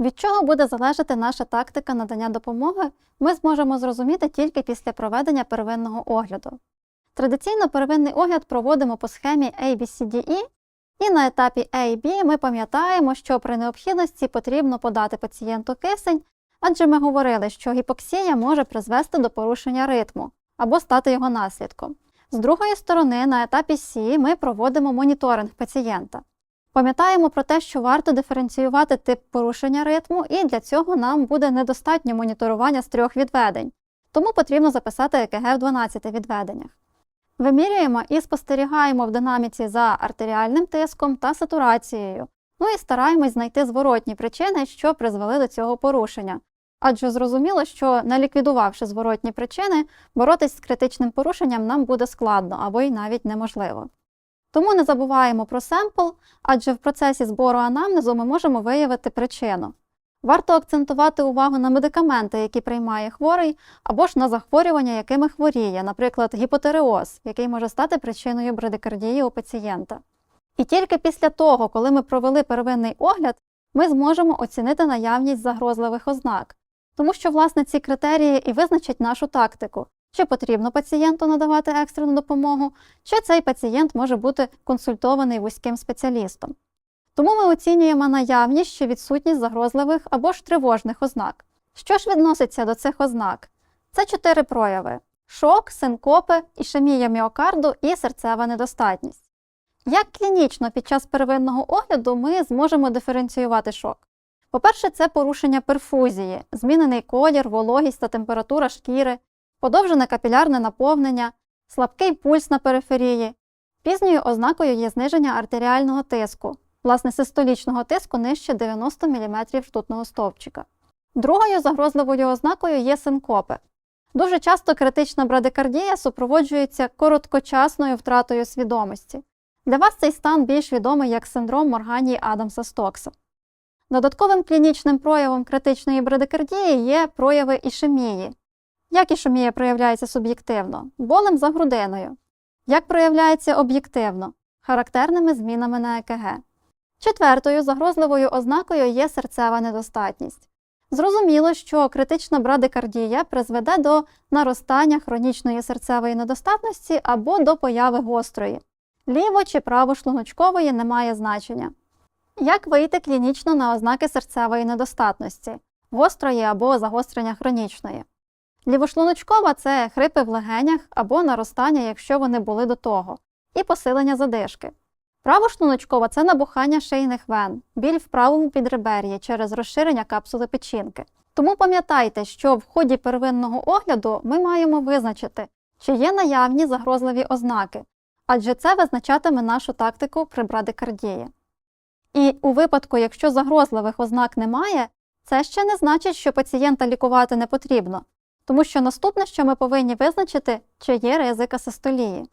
Від чого буде залежати наша тактика надання допомоги, ми зможемо зрозуміти тільки після проведення первинного огляду. Традиційно первинний огляд проводимо по схемі ABCDE, і на етапі AB ми пам'ятаємо, що при необхідності потрібно подати пацієнту кисень, адже ми говорили, що гіпоксія може призвести до порушення ритму або стати його наслідком. З другої сторони, на етапі C ми проводимо моніторинг пацієнта. Пам'ятаємо про те, що варто диференціювати тип порушення ритму, і для цього нам буде недостатньо моніторування з трьох відведень, тому потрібно записати ЕКГ в 12 відведеннях. Вимірюємо і спостерігаємо в динаміці за артеріальним тиском та сатурацією, ну і стараємось знайти зворотні причини, що призвели до цього порушення. Адже зрозуміло, що не ліквідувавши зворотні причини, боротись з критичним порушенням нам буде складно або й навіть неможливо. Тому не забуваємо про семпл, адже в процесі збору анамнезу ми можемо виявити причину. Варто акцентувати увагу на медикаменти, які приймає хворий, або ж на захворювання, якими хворіє, наприклад, гіпотереоз, який може стати причиною брадикардії у пацієнта. І тільки після того, коли ми провели первинний огляд, ми зможемо оцінити наявність загрозливих ознак, тому що, власне, ці критерії і визначать нашу тактику, чи потрібно пацієнту надавати екстрену допомогу, чи цей пацієнт може бути консультований вузьким спеціалістом. Тому ми оцінюємо наявність чи відсутність загрозливих або ж тривожних ознак. Що ж відноситься до цих ознак? Це чотири прояви: шок, синкопи, ішемія міокарду і серцева недостатність. Як клінічно під час первинного огляду ми зможемо диференціювати шок? По-перше, це порушення перфузії, змінений колір, вологість та температура шкіри, подовжене капілярне наповнення, слабкий пульс на периферії. Пізньою ознакою є зниження артеріального тиску, власне, систолічного тиску нижче 90 мм ртутного стовпчика. Другою загрозливою ознакою є синкопи. Дуже часто критична брадикардія супроводжується короткочасною втратою свідомості. Для вас цей стан більш відомий як синдром Морганії Адамса Стокса. Додатковим клінічним проявом критичної брадикардії є прояви ішемії. Як ішемія проявляється суб'єктивно? Болем за грудиною. Як проявляється об'єктивно? Характерними змінами на ЕКГ. Четвертою загрозливою ознакою є серцева недостатність. Зрозуміло, що критична брадикардія призведе до наростання хронічної серцевої недостатності або до появи гострої. Ліво чи правошлуночкової не має значення. Як вийти клінічно на ознаки серцевої недостатності, гострої або загострення хронічної? Лівошлуночкова це хрипи в легенях або наростання, якщо вони були до того, і посилення задишки. Правошлуночкова це набухання шийних вен, біль в правому підребер'ї через розширення капсули печінки. Тому пам'ятайте, що в ході первинного огляду ми маємо визначити, чи є наявні загрозливі ознаки, адже це визначатиме нашу тактику при брадикардії. І у випадку, якщо загрозливих ознак немає, це ще не значить, що пацієнта лікувати не потрібно, тому що наступне, що ми повинні визначити, чи є ризик асистолії.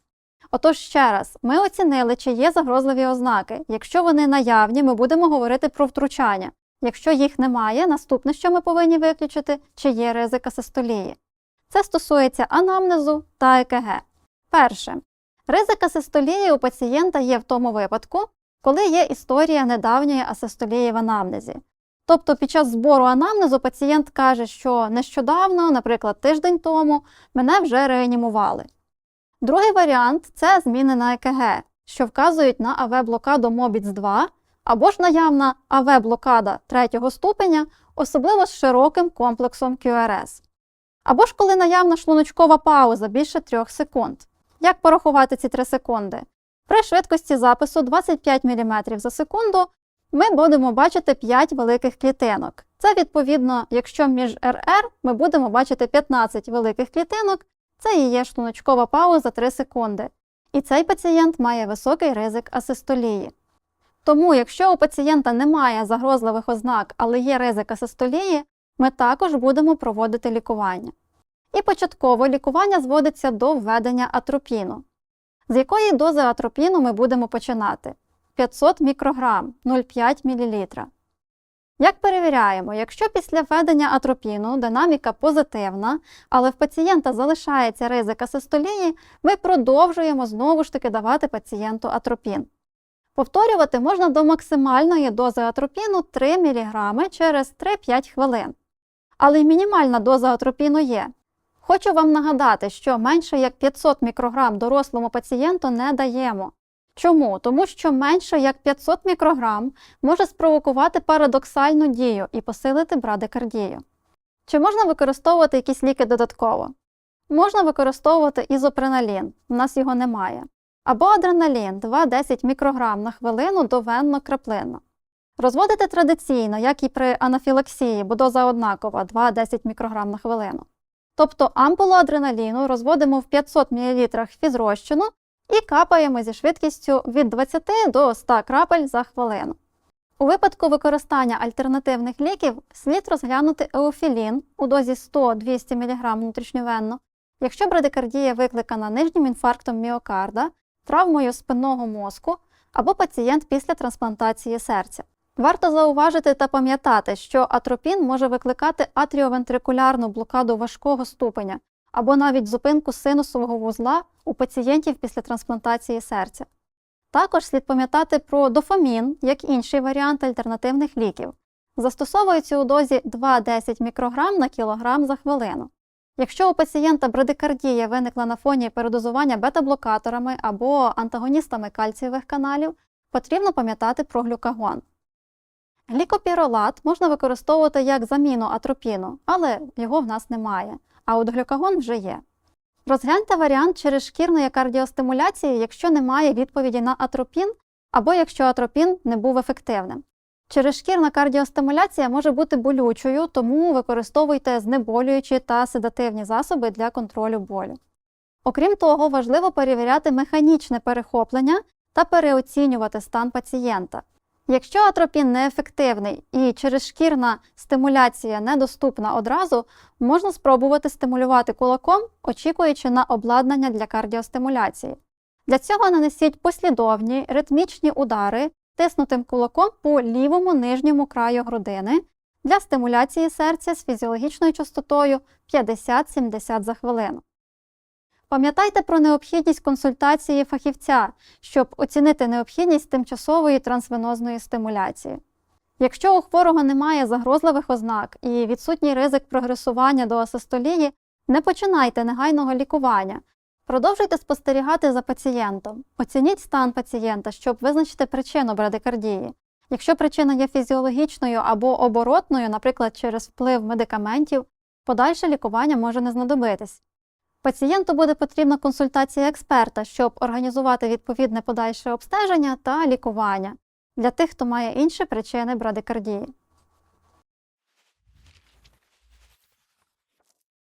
Отож, ще раз, ми оцінили, чи є загрозливі ознаки. Якщо вони наявні, ми будемо говорити про втручання. Якщо їх немає, наступне, що ми повинні виключити, чи є ризик асистолії. Це стосується анамнезу та ЕКГ. Перше. Ризик асистолії у пацієнта є в тому випадку, коли є історія недавньої асистолії в анамнезі. Тобто під час збору анамнезу пацієнт каже, що нещодавно, наприклад, тиждень тому, мене вже реанімували. Другий варіант це зміни на ЕКГ, що вказують на АВ-блокаду MOBITS-2 або ж наявна АВ-блокада третього ступеня, особливо з широким комплексом QRS. Або ж коли наявна шлуночкова пауза більше 3 секунд. Як порахувати ці 3 секунди? При швидкості запису 25 мм за секунду ми будемо бачити 5 великих клітинок. Це відповідно, якщо між РР ми будемо бачити 15 великих клітинок, це і є шлуночкова пауза 3 секунди. І цей пацієнт має високий ризик асистолії. Тому, якщо у пацієнта немає загрозливих ознак, але є ризик асистолії, ми також будемо проводити лікування. І початково лікування зводиться до введення атропіну. З якої дози атропіну ми будемо починати? 500 мікрограм 0,5 мл. Як перевіряємо, якщо після введення атропіну динаміка позитивна, але в пацієнта залишається ризик асистолії, ми продовжуємо знову ж таки давати пацієнту атропін. Повторювати можна до максимальної дози атропіну 3 мг через 3-5 хвилин. Але й мінімальна доза атропіну є. Хочу вам нагадати, що менше як 500 мікрограм дорослому пацієнту не даємо. Чому? Тому що менше як 500 мікрограм може спровокувати парадоксальну дію і посилити брадикардію. Чи можна використовувати якісь ліки додатково? Можна використовувати ізопреналін, в нас його немає, або адреналін 2-10 мікрограм на хвилину довенно краплинно. Розводити традиційно, як і при анафілаксії, бо доза однакова 2-10 мікрограм на хвилину. Тобто ампулу адреналіну розводимо в 500 мл фізрозчину і капаємо зі швидкістю від 20 до 100 крапель за хвилину. У випадку використання альтернативних ліків слід розглянути еофілін у дозі 100-200 мг внутрішньовенно, якщо брадикардія викликана нижнім інфарктом міокарда, травмою спинного мозку або пацієнт після трансплантації серця. Варто зауважити та пам'ятати, що атропін може викликати атріовентрикулярну блокаду важкого ступеня або навіть зупинку синусового вузла у пацієнтів після трансплантації серця. Також слід пам'ятати про дофамін, як інший варіант альтернативних ліків. Застосовується у дозі 2-10 мікрограм на кілограм за хвилину. Якщо у пацієнта брадикардія виникла на фоні передозування бета-блокаторами або антагоністами кальцієвих каналів, потрібно пам'ятати про глюкагон. Глікопіролат можна використовувати як заміну атропіну, але його в нас немає, а от глюкагон вже є. Розгляньте варіант через шкірної кардіостимуляції, якщо немає відповіді на атропін, або якщо атропін не був ефективним. Черезшкірна кардіостимуляція може бути болючою, тому використовуйте знеболюючі та седативні засоби для контролю болю. Окрім того, важливо перевіряти механічне перехоплення та переоцінювати стан пацієнта. Якщо атропін неефективний і черезшкірна стимуляція недоступна одразу, можна спробувати стимулювати кулаком, очікуючи на обладнання для кардіостимуляції. Для цього нанесіть послідовні ритмічні удари тиснутим кулаком по лівому нижньому краю грудини для стимуляції серця з фізіологічною частотою 50-70 за хвилину. Пам'ятайте про необхідність консультації фахівця, щоб оцінити необхідність тимчасової трансвенозної стимуляції. Якщо у хворого немає загрозливих ознак і відсутній ризик прогресування до асистолії, не починайте негайного лікування. Продовжуйте спостерігати за пацієнтом. Оцініть стан пацієнта, щоб визначити причину брадикардії. Якщо причина є фізіологічною або оборотною, наприклад, через вплив медикаментів, подальше лікування може не знадобитись. Пацієнту буде потрібна консультація експерта, щоб організувати відповідне подальше обстеження та лікування для тих, хто має інші причини брадикардії.